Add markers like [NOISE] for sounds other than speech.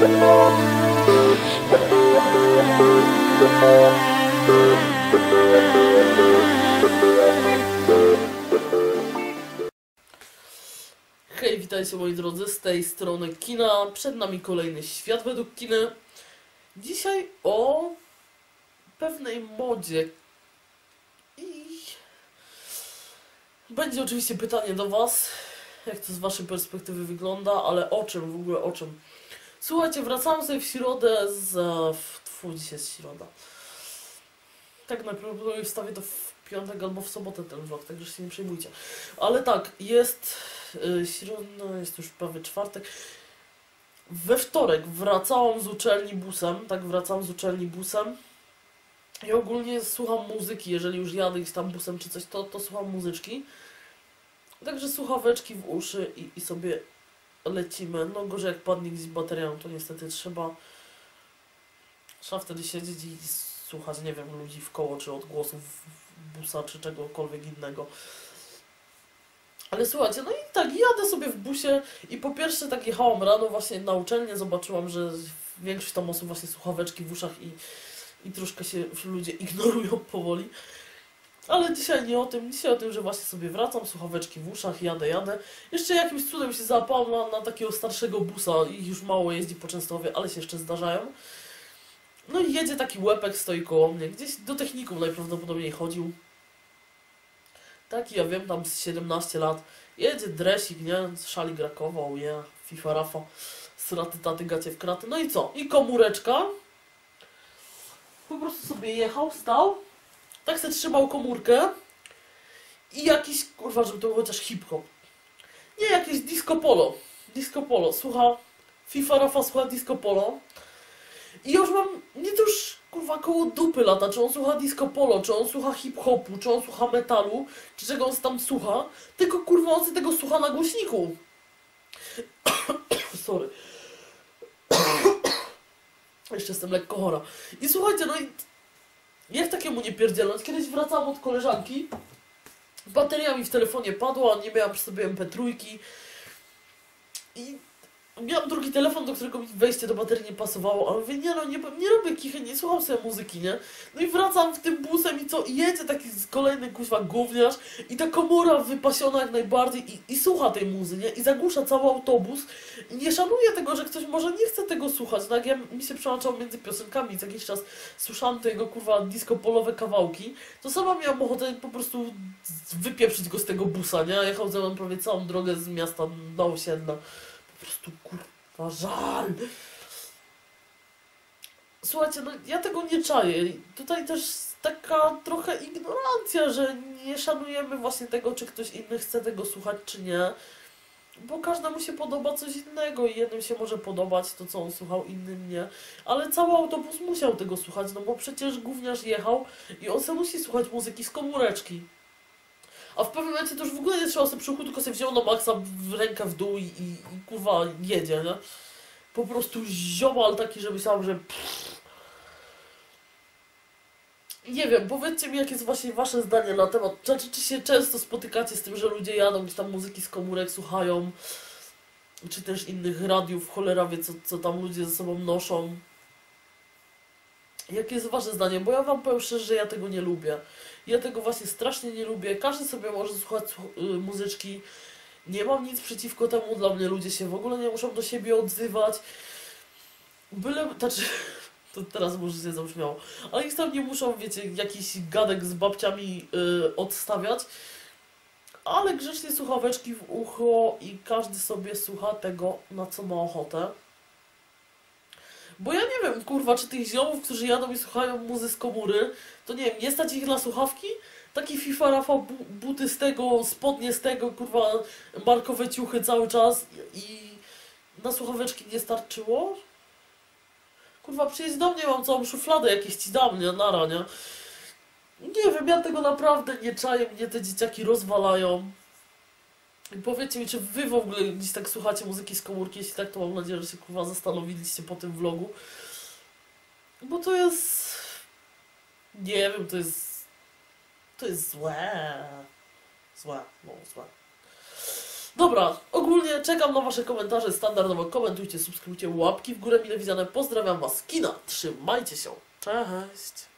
Hej, witajcie moi drodzy, z tej strony kina. Przed nami kolejny świat według kiny. Dzisiaj o pewnej modzie. I będzie oczywiście pytanie do Was, jak to z Waszej perspektywy wygląda, ale o czym w ogóle, o czym? Słuchajcie, wracamy sobie w środę z... w- Tfu, dzisiaj jest środa. Tak najprawdopodobniej wstawię to w piątek albo w sobotę ten vlog, także się nie przejmujcie. Ale tak, jest y, środa, jest już prawie czwartek. We wtorek wracałam z uczelni busem, tak wracałam z uczelni busem. I ogólnie słucham muzyki, jeżeli już jadę gdzieś tam busem czy coś, to, to słucham muzyczki. Także słuchaweczki w uszy i, i sobie lecimy. No gorzej jak padnie gdzieś baterią, to niestety trzeba trzeba wtedy siedzieć i słuchać, nie wiem, ludzi w koło, czy odgłosów busa, czy czegokolwiek innego. Ale słuchajcie, no i tak, jadę sobie w busie i po pierwsze tak jechałam rano właśnie na uczelnię, zobaczyłam, że większość tam osób właśnie słuchaweczki w uszach i, i troszkę się ludzie ignorują powoli. Ale dzisiaj nie o tym, dzisiaj o tym, że właśnie sobie wracam, słuchaweczki w uszach, jadę, jadę. Jeszcze jakimś cudem się załapałam na, takiego starszego busa i już mało jeździ po Częstochowie, ale się jeszcze zdarzają. No i jedzie taki łepek, stoi koło mnie, gdzieś do technikum najprawdopodobniej chodził. Taki, ja wiem, tam z 17 lat. Jedzie dresik, nie? Szali Grakowa, je, FIFA Rafa, sraty taty gacie w kraty. No i co? I komóreczka. Po prostu sobie jechał, stał. Tak se trzymał komórkę. I jakiś, kurwa, żeby to był chociaż hip-hop. Nie, jakieś disco polo. Disco polo. Słucha FIFA Rafa, słucha disco polo. I już mam, nie to już kurwa koło dupy lata, czy on słucha disco polo, czy on słucha hip-hopu, czy on słucha metalu, czy czego on tam słucha, tylko kurwa on sobie tego słucha na głośniku. [COUGHS] Sorry. [COUGHS] Jeszcze jestem lekko chora. I słuchajcie, no i jak takiemu nie pierdzielnąć? Kiedyś wracałam od koleżanki, bateria mi w telefonie padła, nie miałam przy sobie MP3 i miałam drugi telefon, do którego mi wejście do baterii nie pasowało, ale mówię, nie no, nie, nie robię kichy, nie słucham sobie muzyki, nie? No i wracam w tym busem i co, i jedzie taki kolejny kuźwa gówniarz i ta komora wypasiona jak najbardziej i, i słucha tej muzy, nie? I zagłusza cały autobus i nie szanuje tego, że ktoś może nie chce tego słuchać, jak ja mi się przełączał między piosenkami, co jakiś czas słyszałam te jego kurwa disco polowe kawałki, to sama miałam ochotę po prostu wypieprzyć go z tego busa, nie? Jechał ze mną prawie całą drogę z miasta do osiedla. Po prostu kurwa żal. Słuchajcie, no ja tego nie czaję. Tutaj też taka trochę ignorancja, że nie szanujemy właśnie tego, czy ktoś inny chce tego słuchać, czy nie. Bo każdemu się podoba coś innego i jednym się może podobać to, co on słuchał, innym nie. Ale cały autobus musiał tego słuchać, no bo przecież gówniarz jechał i on se musi słuchać muzyki z komóreczki. A w pewnym momencie to już w ogóle nie trzeba sobie przychu, tylko sobie wziął na maksa w rękę w dół i, i, i kurwa jedzie, nie? Po prostu ziomal taki, że myślałam, że. Nie wiem, powiedzcie mi, jakie jest właśnie wasze zdanie na temat, czy, czy, czy się często spotykacie z tym, że ludzie jadą gdzieś tam muzyki z komórek, słuchają, czy też innych radiów, cholera wie, co, co tam ludzie ze sobą noszą. Jakie jest wasze zdanie? Bo ja wam powiem szczerze, że ja tego nie lubię. Ja tego właśnie strasznie nie lubię. Każdy sobie może słuchać słuch- y, muzyczki. Nie mam nic przeciwko temu. Dla mnie ludzie się w ogóle nie muszą do siebie odzywać. Byle, znaczy, [LAUGHS] to teraz może się zabrzmiało, ale ich tam nie muszą, wiecie, jakiś gadek z babciami y, odstawiać. Ale grzecznie słuchaweczki w ucho i każdy sobie słucha tego, na co ma ochotę. Bo ja nie wiem, kurwa, czy tych ziomów, którzy jadą i słuchają muzy z to nie wiem, nie stać ich na słuchawki? Taki FIFA Rafał bu- buty z tego, spodnie z tego, kurwa, markowe ciuchy cały czas i na słuchaweczki nie starczyło? Kurwa, przyjedź do mnie, mam całą szufladę jakieś ci dam, nie? Nara, nie? Nie wiem, ja tego naprawdę nie czaję, mnie te dzieciaki rozwalają. Powiedzcie mi, czy wy w ogóle gdzieś tak słuchacie muzyki z komórki? Jeśli tak, to mam nadzieję, że się kurwa zastanowiliście po tym vlogu. Bo to jest... Nie wiem, to jest... To jest złe. Złe, no złe. Dobra, ogólnie czekam na wasze komentarze. Standardowo komentujcie, subskrybujcie, łapki w górę mile widziane. Pozdrawiam was kina. Trzymajcie się. Cześć.